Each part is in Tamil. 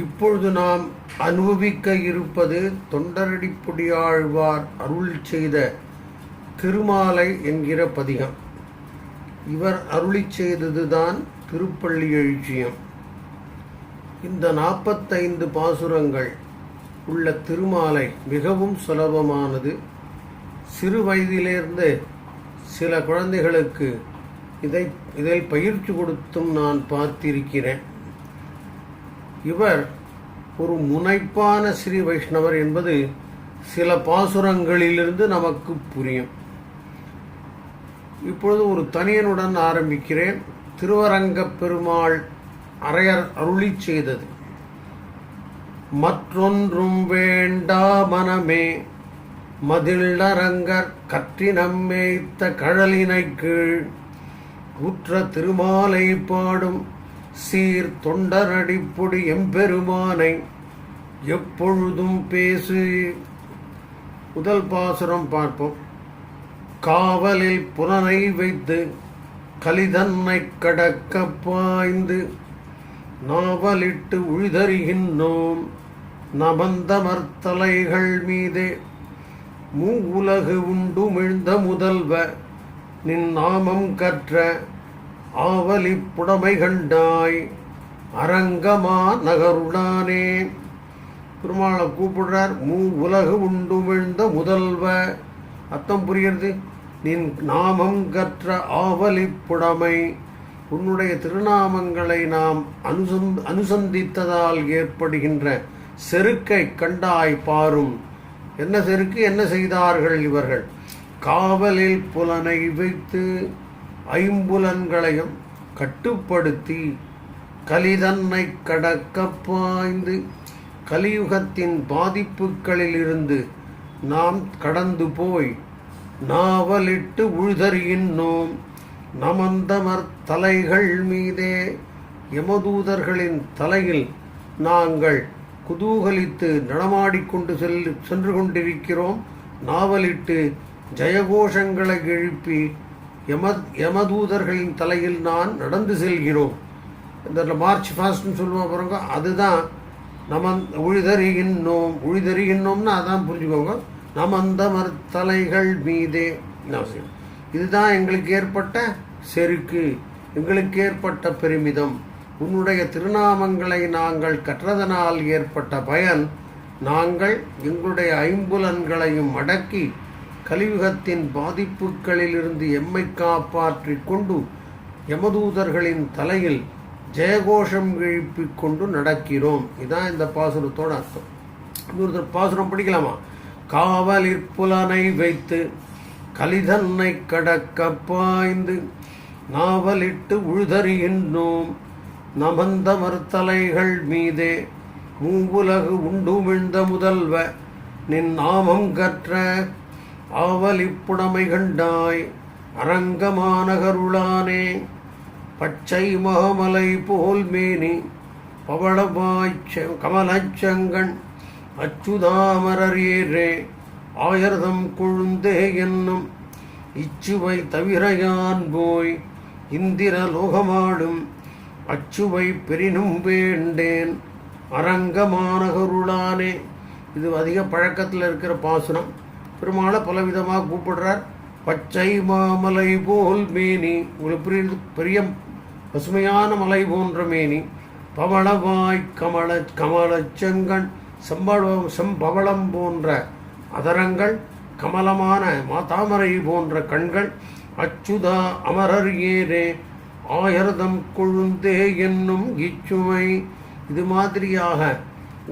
இப்பொழுது நாம் அனுபவிக்க இருப்பது தொண்டரடிப்புடியாழ்வார் அருள் செய்த திருமாலை என்கிற பதிகம். இவர் அருளி செய்ததுதான் திருப்பள்ளி எழுச்சியம். இந்த நாற்பத்தைந்து பாசுரங்கள் உள்ள திருமாலை மிகவும் சுலபமானது. சிறு வயதிலிருந்து சில குழந்தைகளுக்கு இதை இதில் பயிற்சி கொடுத்தும் நான் பார்த்திருக்கிறேன். இவர் ஒரு முனைப்பான ஸ்ரீ வைஷ்ணவர் என்பது சில பாசுரங்களிலிருந்து நமக்கு புரியும். இப்பொழுது ஒரு தனியனுடன் ஆரம்பிக்கிறேன். திருவரங்க பெருமாள் அரையர் அருளி செய்தது. மற்றொன்றும் வேண்டா மனமே மதிழரங்கர் கற்றி நம்மேய்த்த கழலினை கீழ் உற்ற திருமாலை பாடும் சீர் தொண்டரடிப்பொடி எம்பெருமானை எப்பொழுதும் பேசு. முதல் பாசுரம் பார்ப்போம். காவலில் புலனை வைத்து கலிதன்னை கடக்க பாய்ந்து நாவலிட்டு உழுதறிகின்றோம். நபந்தமர்த்தலைகள் மீதே மூ உலகு உண்டு முதல்வ நின் நாமம் கற்ற ஆவலி புடமை கண்டாய் அரங்கமா நகருடானே பெருமாளை கூப்பிடுறார் மூ உலகு உண்டு விழுந்த முதல்வ. அர்த்தம் புரிகிறது? நின் நாமம் கற்ற ஆவலி புடமை. உன்னுடைய திருநாமங்களை நாம் அனுசந் அனுசந்தித்ததால் ஏற்படுகின்ற செருக்கை கண்டாய் பாரும். என்ன செருக்கு? என்ன செய்தார்கள் இவர்கள்? காவலில் புலனை வைத்து ஐம்புலன்களையும் கட்டுப்படுத்தி கலிதன்னை கடக்க பாய்ந்து கலியுகத்தின் பாதிப்புகளிலிருந்து நாம் கடந்து போய் நாவலிட்டு உழுதறியின்னோம். நமந்தமர் தலைகள் மீதே யமதூதர்களின் தலையில் நாங்கள் குதூகலித்து நடமாடிக்கொண்டு செல் சென்று கொண்டிருக்கிறோம். நாவலிட்டு ஜெயகோஷங்களை எழுப்பி யமத் யமதூதர்களின் தலையில் நான் நடந்து செல்கிறோம். இந்த மார்ச் ஃபாஸ்ட்னு சொல்லுவோம் பாருங்க அதுதான் நம்ம உழிதறிகின்றோம். உழிதறிகின்றோம்னா அதான் புரிஞ்சுக்கோங்க. நமந்த மறுத்தலைகள் மீதே. அவசியம் இதுதான் எங்களுக்கு ஏற்பட்ட செருக்கு. எங்களுக்கு ஏற்பட்ட பெருமிதம். உன்னுடைய திருநாமங்களை நாங்கள் கற்றதனால் ஏற்பட்ட பயன். நாங்கள் எங்களுடைய ஐம்புலன்களையும் அடக்கி கலியுகத்தின் பாதிப்புகளிலிருந்து எம்மை காப்பாற்றிக் கொண்டு யமதூதர்களின் தலையில் ஜெயகோஷம் எழுப்பிக் கொண்டு நடக்கிறோம். இதான் இந்த பாசுரத்தோட அர்த்தம். இன்னொரு பாசுரம் படிக்கலாமா? காவலிற் புலனை வைத்து கலிதன்னை கடக்க பாய்ந்து நாவலிட்டு உழுதறிகின்றோம். நமந்த தலைகள் மீதே மூவுலகு உண்டு விழுந்த முதல்வ நின் நாமம் கற்ற ஆவலிப்புடமை கண்டாய். அரங்கமானகருளானே பச்சை மாமலை போல் மேனி பவளவாய்ச்ச கமலச்சங்கண் அச்சுதாமரரேரே ஆயர்தம் கொழுந்தே என்னும் இச்சுவை தவிர யான் போய் இந்திர லோகமாடும் அச்சுவை பெரினும் வேண்டேன். அரங்கமானகருளானே இது அதிக பழக்கத்தில் இருக்கிற பாசுரம். பெருமாளை பலவிதமாக கூப்பிடுறார். பச்சை மாமலை போல் மேனி உங்களுக்கு புரியுது பெரிய பசுமையான மலை போன்ற மேனி. பவளவாய் கமல கமலச்செங்கண் செம்பளம் செம்பவளம் போன்ற அதரங்கள் கமலமான மாதாமரை போன்ற கண்கள். அச்சுதா அமரர் ஏரே ஆயர்தம் கொழுந்தே என்னும் இச்சுமை. இது மாதிரியாக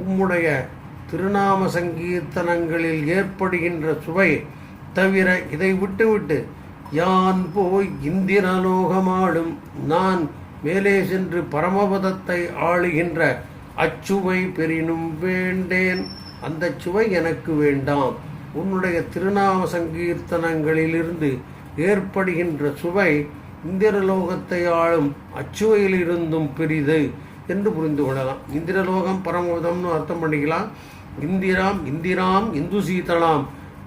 உம்முடைய திருநாம சங்கீர்த்தனங்களில் ஏற்படுகின்ற சுவை தவிர இதை விட்டுவிட்டு யான் போய் இந்திரலோகமாடும் நான் மேலே சென்று பரமபதத்தை ஆளுகின்ற அச்சுவை பெரினும் வேண்டேன். அந்த சுவை எனக்கு வேண்டாம். உன்னுடைய திருநாம சங்கீர்த்தனங்களிலிருந்து ஏற்படுகின்ற சுவை இந்திரலோகத்தை ஆளும் அச்சுவையிலிருந்தும் பெரிது. என்று புரிந்து கொள்ளலாம். இந்திரலோகம் பரமபதம்னு அர்த்தம் பண்ணிக்கலாம். இந்திராம் இந்திராம் இந்து சீதளாம்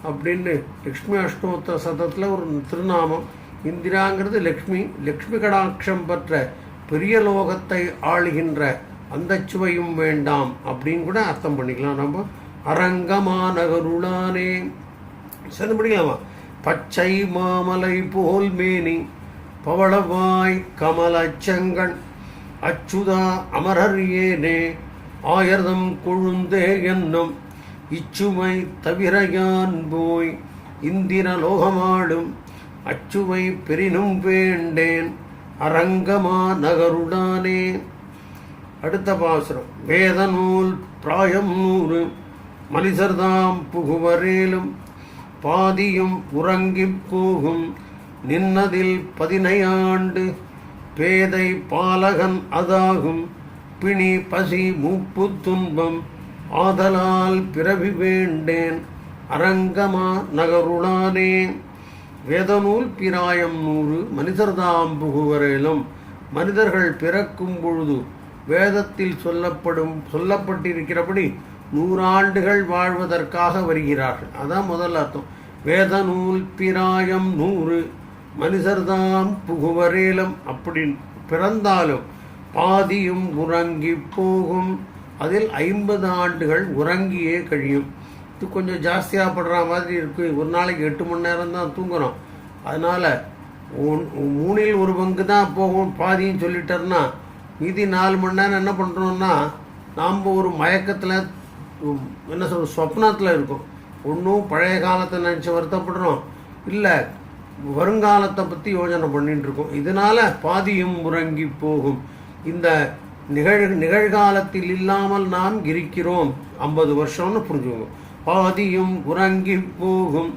அப்படின்னு லக்ஷ்மி அஷ்டோத்தர சதத்தில் ஒரு திருநாமம். இந்திராங்கிறது லக்ஷ்மி லக்ஷ்மி கடாட்சம் பெற்ற பெரிய லோகத்தை ஆளுகின்ற அந்த சுவையும் வேண்டாம் அப்படின்னு கூட அர்த்தம் பண்ணிக்கலாம். நம்ம அரங்கமானகருளானே சரி படிக்கலாமா பச்சை மாமலை போல் மேனி பவளவாய் கமலச்சங்கண் அச்சுதா அமரர் ஏனே. ஆயர்தம் கொழுந்தே என்னும் இச்சுவை தவிர யான் போய் இந்திர லோகமாடும் அச்சுவை பெரினும் வேண்டேன் அரங்கமா நகருடானே. அடுத்த பாசுரம். வேத நூல் பிராயம் நூறு. மலிசர்தாம் புகுவரேலும் பாதியும் உறங்கிப் போகும். நின்னதில் பதினையாண்டு. பேதை பாலகன் அதாகும். பிணி பசி மூப்பு துன்பம் ஆதலால் பிறவி வேண்டேன். அரங்கமா நகருளானே. வேதநூல் பிராயம் நூறு மனிதர்தாம் புகுவரேலும் மனிதர்கள் பிறக்கும் பொழுது வேதத்தில் சொல்லப்படும் சொல்லப்பட்டிருக்கிறபடி நூறாண்டுகள் வாழ்வதற்காக வருகிறார்கள். அதான் முதல் அர்த்தம். வேத நூல் பிராயம் நூறு மனிதர்தாம் புகுவரேலம் அப்படின் பிறந்தாலும் பாதியும் உறங்கி போகும். அதில் ஐம்பது ஆண்டுகள் உறங்கியே கழியும். இது கொஞ்சம் ஜாஸ்தியாக படுற மாதிரி இருக்குது ஒரு நாளைக்கு எட்டு மணி நேரம் தான் தூங்குறோம். அதனால் ஒன்- மூணில் ஒரு பங்கு தான் போகும். பாதின்னு சொல்லிட்டோம்னா மீதி நாலு மணி நேரம் என்ன பண்ணுறோம்னா நாம் ஒரு மயக்கத்தில் என்ன சொல்ற சொப்னத்தில் இருக்கும். ஒன்றும் பழைய காலத்தை நினச்சி வருத்தப்படுறோம். இல்லை வருங்காலத்தை பற்றி யோஜனை பண்ணிட்டு இருக்கோம். இதனால் பாதியும் உறங்கி போகும். இந்த நிகழ் நிகழ்காலத்தில் இல்லாமல் நாம் இருக்கிறோம். ஐம்பது வருஷம்னு புரிஞ்சுக்கோங்க. பாதியும் உறங்கி போகும்.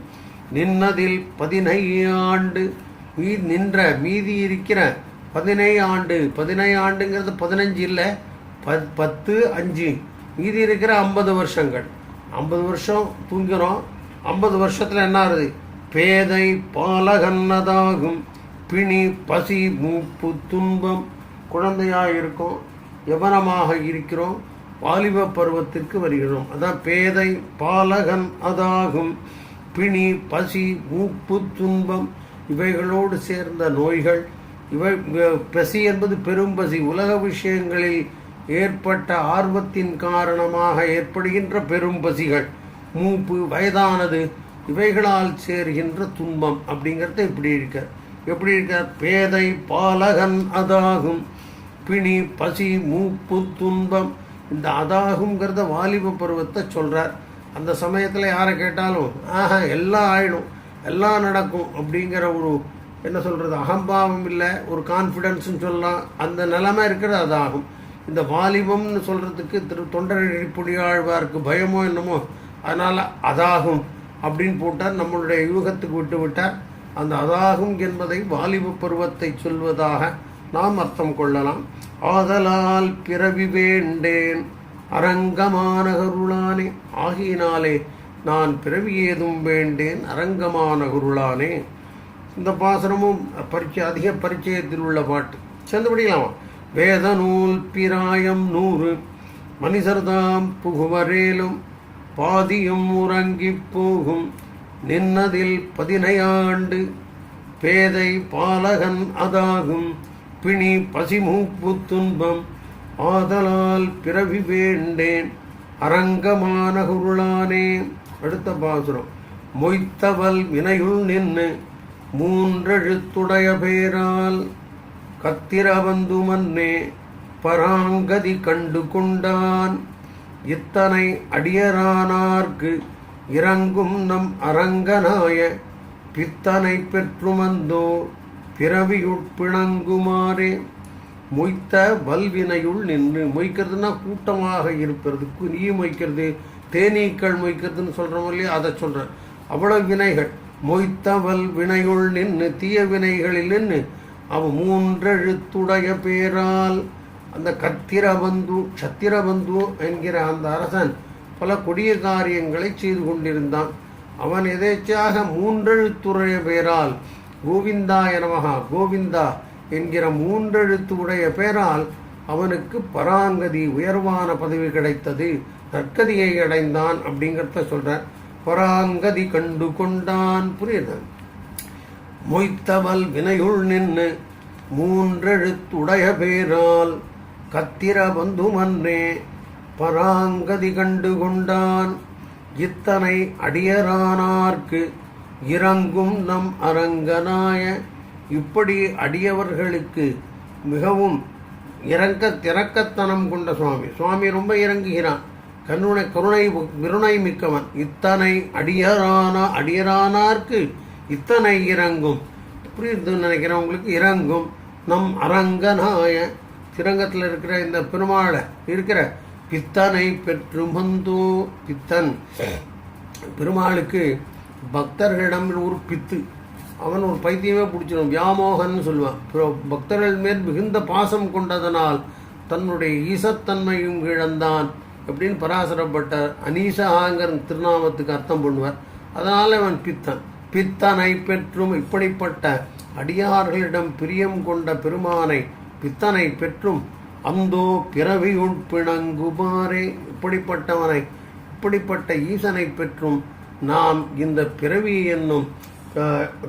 நின்னதில் பதினை ஆண்டு மீ நின்ற மீதி இருக்கிற பதினை ஆண்டு பதினை ஆண்டுங்கிறது பதினஞ்சு இல்லை பத் பத்து அஞ்சு. மீதி இருக்கிற ஐம்பது வருஷங்கள். ஐம்பது வருஷம் தூங்குகிறோம் ஐம்பது வருஷத்தில் என்ன ஆகுது? பேதை பாலகன்னதாகும். பிணி பசி மூப்பு துன்பம். குழந்தையாக இருக்கும் யவனமாக இருக்கிறோம் வாலிப பருவத்திற்கு வருகிறோம். அதான் பேதை பாலகன் அதாகும். பிணி பசி மூப்பு துன்பம் இவைகளோடு சேர்ந்த நோய்கள். இவை பசி என்பது பெரும் பசி. உலக விஷயங்களில் ஏற்பட்ட ஆர்வத்தின் காரணமாக ஏற்படுகின்ற பெரும் பசிகள். மூப்பு வயதானது இவைகளால் சேர்கின்ற துன்பம். அப்படிங்கிறத இப்படி இருக்க எப்படி இருக்க பேதை பாலகன் அதாகும். பிணி பசி மூப்பு துன்பம் இந்த அதாகுங்கிறத வாலிப பருவத்தை சொல்கிறார் அந்த சமயத்தில் யாரை கேட்டாலும் ஆஹா எல்லாம் ஆயிடும் எல்லாம் நடக்கும் அப்படிங்கிற ஒரு என்ன சொல்கிறது அகம்பாவம் இல்லை ஒரு கான்ஃபிடென்ஸ்னு சொல்லலாம். அந்த நிலைமை இருக்கிறது அதாகும். இந்த வாலிபம்னு சொல்கிறதுக்கு திரு தொண்டரடிப்புடியாழ்வாருக்கு பயமோ என்னமோ அதனால் அதாகும் அப்படின்னு போட்டார். நம்மளுடைய யூகத்துக்கு விட்டு விட்டார். அந்த அதாகும் என்பதை வாலிப பருவத்தை சொல்வதாக நாம் அர்த்தம் கொள்ளலாம். ஆதலால் பிறவி வேண்டேன். அரங்கமானகருளானே ஆகியினாலே நான் பிறவி ஏதும் வேண்டேன். அரங்கமானகருளானே இந்த பாசனமும் பரிச்சை அதிக பரிச்சயத்தில் உள்ள பாட்டு. சேர்ந்து படிக்கலாமா? வேத நூல் பிராயம் நூறு. மனிதர்தாம் புகுவரேலும் பாதியும் உறங்கி போகும். நின்னதில் பதினையாண்டு. பேதை பாலகன் அதாகும். பிணி பசிமூப்பு துன்பம் ஆதலால் பிறவி வேண்டேன். அரங்கமான குருளானே. அடுத்த பாசுரம். மொய்த்தவல் வினையுள் நின்று மூன்றெழுத்துடைய பேரால் கத்திர வந்து மன்னே. பராங்கதி கண்டு கொண்டான். இத்தனை அடியரானார்க்கு இறங்கும் நம் அரங்கனாய பித்தனை பெற்றுமந்தோ பிறவியுட்பிணங்குமாறே. மொய்த்த வல்வினையுள் நின்று மொய்க்கிறதுனா கூட்டமாக இருப்பது நீ மொய்க்கிறது தேனீக்கள் மொய்க்கிறதுன்னு சொல்கிறோம் இல்லையா? அதை சொல்கிறேன் அவ்வளோ வினைகள். மொய்த்தவல் வினையுள் நின்று தீய வினைகளில் நின்று அவன் மூன்றெழுத்துடைய பேரால் அந்த கத்திரபந்து சத்திரபந்து என்கிற அந்த அரசன் பல கொடிய காரியங்களை செய்து கொண்டிருந்தான். அவன் எதேச்சாக மூன்றெழுத்துடைய பெயரால் கோவிந்தா எனமகா. கோவிந்தா என்கிற மூன்றெழுத்து உடைய பெயரால் அவனுக்கு பராங்கதி உயர்வான பதவி கிடைத்தது. நற்கதியை அடைந்தான் அப்படிங்கிறத சொல்றார். பராங்கதி கண்டு கொண்டான். புரியுது? மொய்த்தவல் வினையுள் நின்று மூன்றெழுத்துடைய பேரால் கத்திர பந்து மன்னே பராங்கதி கண்டு கொண்டான். இத்தனை அடியரானார்க்கு இறங்கும் நம் அரங்கனாய இப்படி அடியவர்களுக்கு மிகவும் இறக்க திறக்கத்தனம் கொண்ட சுவாமி. சுவாமி ரொம்ப இறங்குகிறான். கருணை கருணை விருணை மிக்கவன். இத்தனை அடியரானா அடியரானார்க்கு இத்தனை இறங்கும். புரியுதுன்னு நினைக்கிறவங்களுக்கு இறங்கும் நம் அரங்கனாய திரங்கத்தில் இருக்கிற இந்த பெருமாளை இருக்கிற பித்தனை பெற்று மந்தோ பித்தன். பெருமாளுக்கு பக்தர்களிடம் ஒரு பித்து அவன் ஒரு பைத்தியமே பிடிச்சிடும். வியாமோகன் சொல்லுவான். பக்தர்கள் மேல் மிகுந்த பாசம் கொண்டதனால் தன்னுடைய ஈசத்தன்மையும் இழந்தான் அப்படின்னு பராசரப்பட்டார். அனீசகாங்கிற திருநாமத்துக்கு அர்த்தம் பண்ணுவார். அதனால் அவன் பித்தன். பித்தனை பெற்றும் இப்படிப்பட்ட அடியார்களிடம் பிரியம் கொண்ட பெருமானை பித்தனை பெற்றும் அந்தோ பிறவி உட்பிணங்குமாறே இப்படிப்பட்டவனை இப்படிப்பட்ட ஈசனை பெற்றும் நாம் இந்த பிறவி என்னும்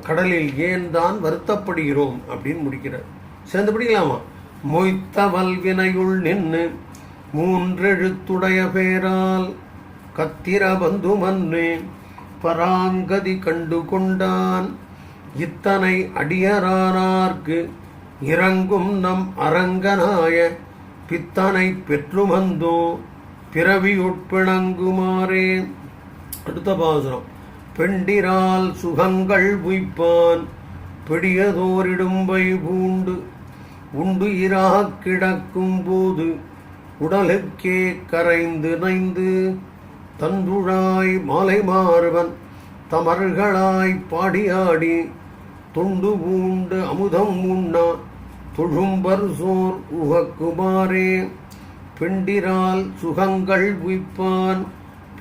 கடலில் ஏன் தான் வருத்தப்படுகிறோம் அப்படின்னு முடிக்கிறார். சேர்ந்து படிக்கலாமா? மொய்த்த வல்வினையுள் நின்று மூன்றெழுத்துடைய பேரால் கத்திர பந்து மன்னே பராங்கதி கண்டு கொண்டான். இத்தனை அடியரானார்க்கு இறங்கும் நம் அரங்கனாய பித்தனை பெற்றுமந்தோ பிறவி உட்பிணங்குமாறே அடுத்த பாசுரம் பெண்டிரால் சுகங்கள் உய்ப்பான் பெடியதோரிடும்பை பூண்டு உண்டு இராக கிடக்கும் போது உடலுக்கே கரைந்து நைந்து தந்துழாய் மாலை மாறுவன் தமர்களாய் பாடியாடி தொண்டு பூண்டு அமுதம் உண்ணா தொழும்பர் சோர் உகக்குமாரே பெண்டிரால் சுகங்கள் உய்ப்பான்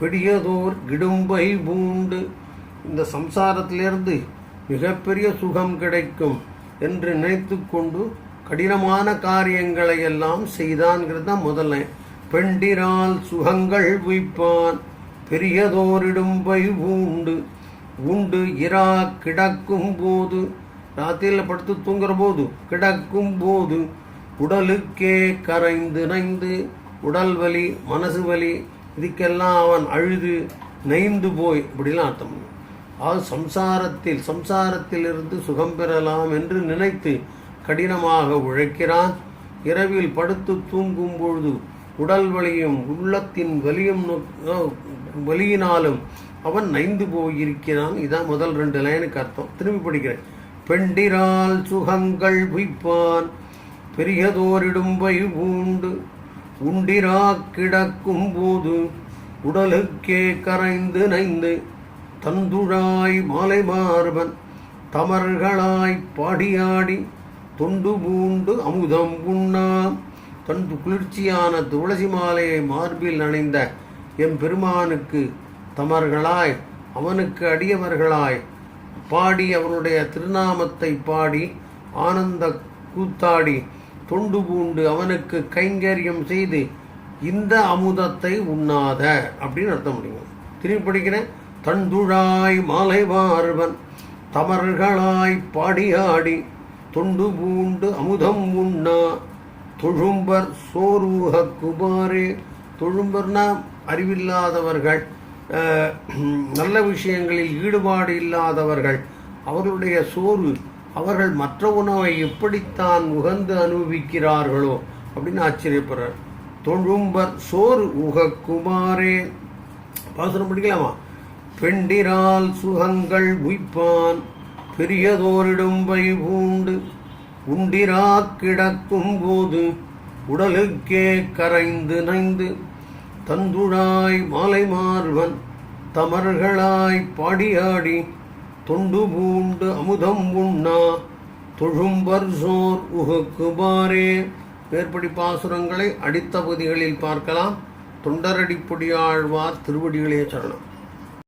பெரியதோர் இடும்பை பூண்டு. இந்த சம்சாரத்திலிருந்து மிகப்பெரிய சுகம் கிடைக்கும் என்று நினைத்து கொண்டு கடினமான காரியங்களை எல்லாம் செய்தான்கிறது தான் முதல்ல. பெண்டிரால் சுகங்கள் உய்ப்பான் பெரியதோரிடும்பை பூண்டு. உண்டு இரா கிடக்கும் போது. ராத்திரியில் படுத்து தூங்குற போது கிடக்கும் போது. உடலுக்கே கரைந்து நைந்து உடல் வலி மனசு வலி இதுக்கெல்லாம் அவன் அழுது நைந்து போய் இப்படிலாம் அர்த்தம். பண்ணும். அது சம்சாரத்தில் சம்சாரத்திலிருந்து சுகம் பெறலாம் என்று நினைத்து கடினமாக உழைக்கிறான். இரவில் படுத்து தூங்கும் பொழுது உடல் வலியும் உள்ளத்தின் வலியும் நோ- வலியினாலும் அவன் நைந்து போயிருக்கிறான். இதான் முதல் ரெண்டு லைனுக்கு அர்த்தம். திரும்பி படிக்கிறேன். பெண்டிரால் சுகங்கள் உய்ப்பான் பெரியதோரிடும்பை பூண்டு உண்டிரா கிடக்கும் போது உடலுக்கே கரைந்து நைந்து தந்துழாய் மாலை மார்பன் தமர்களாய் பாடியாடி தொண்டு பூண்டு அமுதம் உண்ணாம் தன் குளிர்ச்சியான துளசி மாலையை மார்பில் அணிந்த எம் பெருமானுக்கு தமர்களாய் அவனுக்கு அடியவர்களாய் பாடி அவருடைய திருநாமத்தை பாடி ஆனந்த கூத்தாடி தொண்டு பூண்டு அவனுக்கு கைங்கரியம் செய்து இந்த அமுதத்தை உண்ணாத அப்படின்னு அர்த்தம் முடியும் திரும்பி படிக்கிறேன். தண்டுழாய் மாலை மார்பன் தமர்களாய் பாடியாடி தொண்டு பூண்டு அமுதம் உண்ணா தொழும்பர் சோர்வுக குமாரே. தொழும்பர்னா அறிவில்லாதவர்கள் நல்ல விஷயங்களில் ஈடுபாடு இல்லாதவர்கள் அவர்களுடைய சோர்வு அவர்கள் மற்ற உணவை எப்படித்தான் உகந்து அனுபவிக்கிறார்களோ அப்படின்னு ஆச்சரியப்படுறார். தொழும்பர் சோறு உக குமாரே பாசுரம் படிக்கலாமா? பெண்டிரால் சுகங்கள் உய்ப்பான் பெரியதோரிடும்பை பூண்டு உண்டிரா கிடக்கும் போது உடலுக்கே கரைந்து நைந்து தந்துழாய் மாலை மார்வன் தமர்களாய் பாடியாடி தொண்டு பூண்டு அமுதம் உண்ணா. தொழும்பர் சோர் உகுக்குமாரே மேற்படி பாசுரங்களை அடித்த பகுதிகளில் பார்க்கலாம். தொண்டரடிப்பொடியாழ்வார் திருவடிகளே சரணம்.